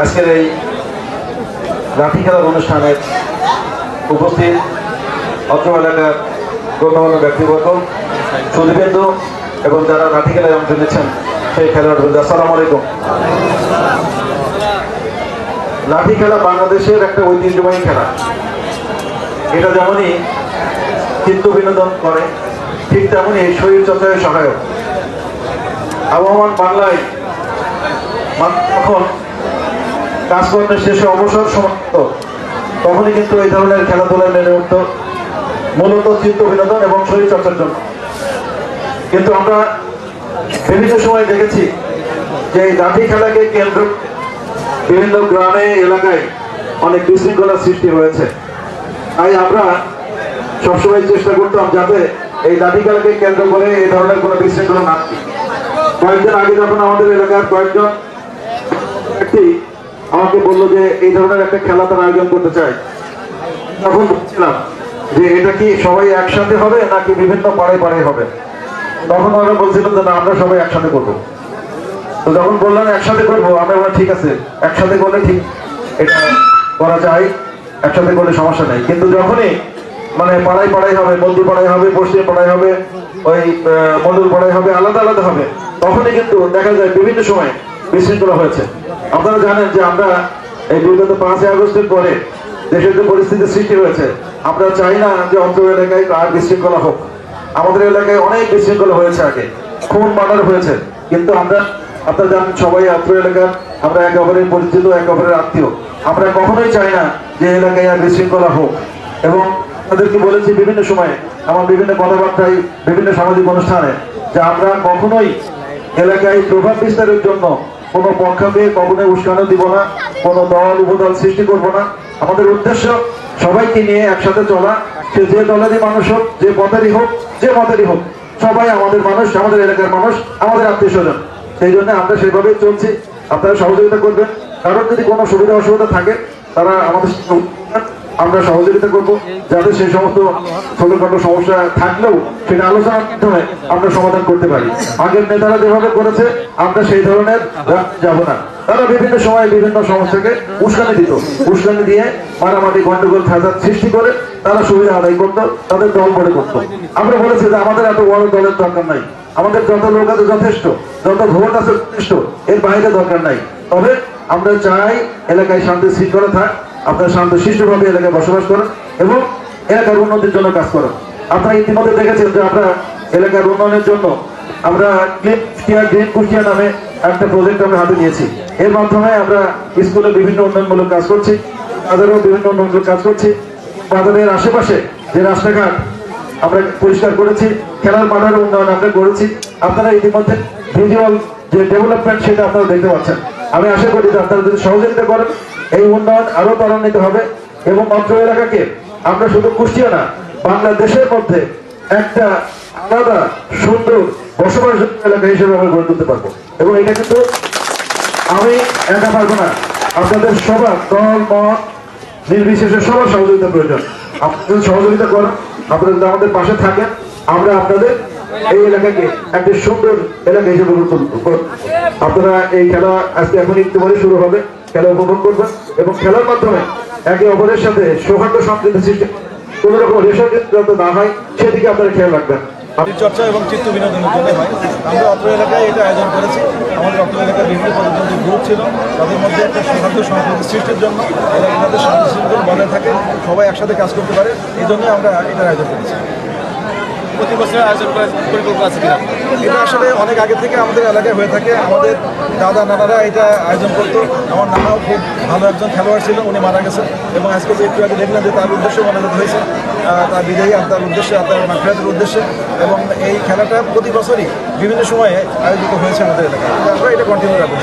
আজকের এই লাঠি খেলার অনুষ্ঠানে উপস্থিত অত্র এলাকার গণ্যমান্য ব্যক্তিবর্গ, সুদীপেন্দু এবং যারা লাঠি খেলায় অংশ নিচ্ছেন, সেই খেলোয়াড় আসসালামু আলাইকুম। লাঠি খেলা বাংলাদেশের একটা ঐতিহ্যবাহী খেলা। এটা যেমনই চিত্ত বিনোদন করে, ঠিক তেমনই শরীর চর্চায় সহায়ক। আবহমান বাংলায় তখন কাজকর্মের শেষে অবসর সমাপ্ত, তখনই কিন্তু এই ধরনের খেলাধুলায় নেমে উঠত। মূলত চিত্ত বিনোদন এবং শরীর জন্য। কিন্তু আমরা বিভিন্ন সময় দেখেছি যে এই লাঠি খেলাকে কেন্দ্র বিভিন্ন গ্রামে, এলাকায় অনেক বিশৃঙ্খলার সৃষ্টি হয়েছে। তাই আমরা সবসময় চেষ্টা করতাম যাতে এই লাঠি খেলাকে কেন্দ্র করে এই ধরনের কোনো বিশৃঙ্খলা না। কয়েকদিন আগে যখন আমাদের এলাকার কয়েকজন ব্যক্তি আমাকে বলল যে এই ধরনের একটা খেলা তারা আয়োজন করতে চায় তখন বলছিলাম যে এটা কি সবাই একসাথে হবে নাকি বিভিন্ন পাড়ায় পাড়ায় হবে? তখন ওরা বলছিলেন যে না, আমরা সবাই একসাথে করব। তো যখন বললাম একসাথে করব, আমরা বললাম, ঠিক আছে, একসাথে করলে ঠিক এটা করা যায়, একসাথে করলে সমস্যা নেই। কিন্তু যখনই মানে পাড়ায় পাড়ায় হবে, মন্দির পাড়ায় হবে পশ্চিম পাড়ায় হবে, ওই মন্ডল পাড়ায় হবে, আলাদা আলাদা হবে, তখনই কিন্তু দেখা যায় বিভিন্ন সময় বিশৃঙ্খলা হয়েছে। আপনারা জানেন যে আমরা এই বিগত পাঁচই আগস্টের পরে দেশের যে পরিস্থিতি সৃষ্টি হয়েছে, আমরা চাই না যে অঞ্চল এলাকায় আর বিশৃঙ্খলা হোক। আমাদের এলাকায় অনেক বিশৃঙ্খলা হয়েছে আগে, খুন, মার্ডার হয়েছে। কিন্তু আমরা, আপনারা জানেন সবাই অত্র এলাকার, আমরা একে অপরের পরিচিত, একে অপরের আত্মীয়। আমরা কখনোই চাই না যে এলাকায় আর বিশৃঙ্খলা হোক। এবং তাদেরকে বলেছি বিভিন্ন সময়ে, আমার বিভিন্ন কথাবার্তায়, বিভিন্ন সামাজিক অনুষ্ঠানে, যে আমরা কখনোই এলাকায় প্রভাব বিস্তারের জন্য কোনো পক্ষকে কখনোই উস্কানো দিব না, কোনো দল উপদল সৃষ্টি করব না। আমাদের উদ্দেশ্য সবাইকে নিয়ে একসাথে চলা। সে যে দলেরই মানুষ হোক, যে পথেরই হোক, যে মতেরই হোক, সবাই আমাদের মানুষ, আমাদের এলাকার মানুষ, আমাদের আত্মীয় স্বজন সেই জন্য আমরা সেভাবেই চলছি। আপনারা সহযোগিতা করবেন। কারোর যদি কোনো সুবিধা অসুবিধা থাকে, তারা আমাদের। আমরা সহযোগিতা করব যাতে সেই সমস্ত ছোটখাটো সমস্যা থাকলেও সেটা আলোচনার মাধ্যমে আমরা সমাধান করতে পারি। আগের নেতারা যেভাবে করেছে, আমরা সেই ধরনের যাব না। তারা বিভিন্ন সময় বিভিন্ন সমস্যাকে উস্কানি দিত। উস্কানি দিয়ে মারামারি, গন্ডগোল, ফেসাদ সৃষ্টি করে তারা সুবিধা আদায় করতো, তাদের দল করে করতো আমরা বলেছি যে আমাদের এত বড় দলের দরকার নাই। আমাদের যত লোক আছে যথেষ্ট, যত ভোট আছে যথেষ্ট, এর বাইরে দরকার নাই। তবে আমরা চাই এলাকায় শান্তি, শৃঙ্খলা থাক। আপনারা শান্ত শিষ্টভাবে এলাকায় বসবাস করুন এবং এলাকার উন্নতির জন্য কাজ করুন। আপনারা ইতিমধ্যে দেখেছেন যে আমরা এলাকার উন্নয়নের জন্য আমরা ক্লিন কুষ্টিয়া গ্রিন কুষ্টিয়া নামে একটা প্রজেক্ট আমরা হাতে নিয়েছি। এর মাধ্যমে আমরা স্কুলে বিভিন্ন উন্নয়নমূলক কাজ করছি তাদেরও বিভিন্ন উন্নয়নমূলক কাজ করছি। বাজারের আশেপাশে যে রাস্তাঘাট আমরা পরিষ্কার করেছি, খেলার মাঠের উন্নয়ন আমরা করেছি। আপনারা ইতিমধ্যে ভিজুয়াল যে ডেভেলপমেন্ট সেটা আপনারা দেখতে পাচ্ছেন। আমি আশা করি যে আপনারা যদি সহযোগিতা করেন এই উন্নয়ন আরও ত্বরান্বিত হবে এবং অত্র এলাকাকে আমরা শুধু কুষ্টিয়া না, বাংলাদেশের মধ্যে একটা আলাদা সুন্দর বসবাস এলাকা হিসেবে আমরা গড়ে তুলতে পারব। এবং এটা কিন্তু আমি একা পারব না। আপনাদের সবার দল, মত, নির্বিশেষে সবার সহযোগিতা প্রয়োজন। আপনারা যদি সহযোগিতা করেন, আপনারা যদি আমাদের পাশে থাকেন, আমরা আপনাদের এই এলাকাকে একটি সুন্দর এলাকা হিসেবে গড়ে তুলব। আপনারা এই খেলা আজকে এখন পরে শুরু হবে। খেলা উপভোগ করবেন এবং খেলার মাধ্যমে একে অপরের সাথে সৌহার্দ্য সম্প্রীতি সৃষ্টি কোন রকম রেশন যাতে না হয়, সেদিকে আপনারা খেয়াল রাখবেন। চর্চা এবং চিত্ত বিনোদনের জন্য হয়। আমরা অত্র এলাকায় এটা আয়োজন করেছি। আমাদের অত্র এলাকার বিভিন্ন পর্যটন গ্রুপ ছিল। তাদের মধ্যে একটা সৌহার্দ্য সংস্কৃতি সৃষ্টির জন্য শান্তি শৃঙ্খলা বজায় থাকে। সবাই একসাথে কাজ করতে পারে। এই জন্য আমরা এটার আয়োজন করেছি। প্রতি বছর আয়োজন করার পরিকল্পনা আছে কিনা? এটা আসলে অনেক আগে থেকে আমাদের এলাকায় হয়ে থাকে। আমাদের দাদা, নানারা এটা আয়োজন করতো। আমার নানাও খুব ভালো একজন খেলোয়াড় ছিল, উনি মারা গেছেন। এবং আজকে যে একটু আগে দেখলেন যে তার উদ্দেশ্যে মনোনীত হয়েছে তার বিজয়ী আত্মার উদ্দেশ্যে আত্মার মাফিয়াদের উদ্দেশ্যে। এবং এই খেলাটা প্রতি বছরই বিভিন্ন সময়ে আয়োজিত হয়েছে আমাদের এলাকায়। আমরা এটা কন্টিনিউ রাখব।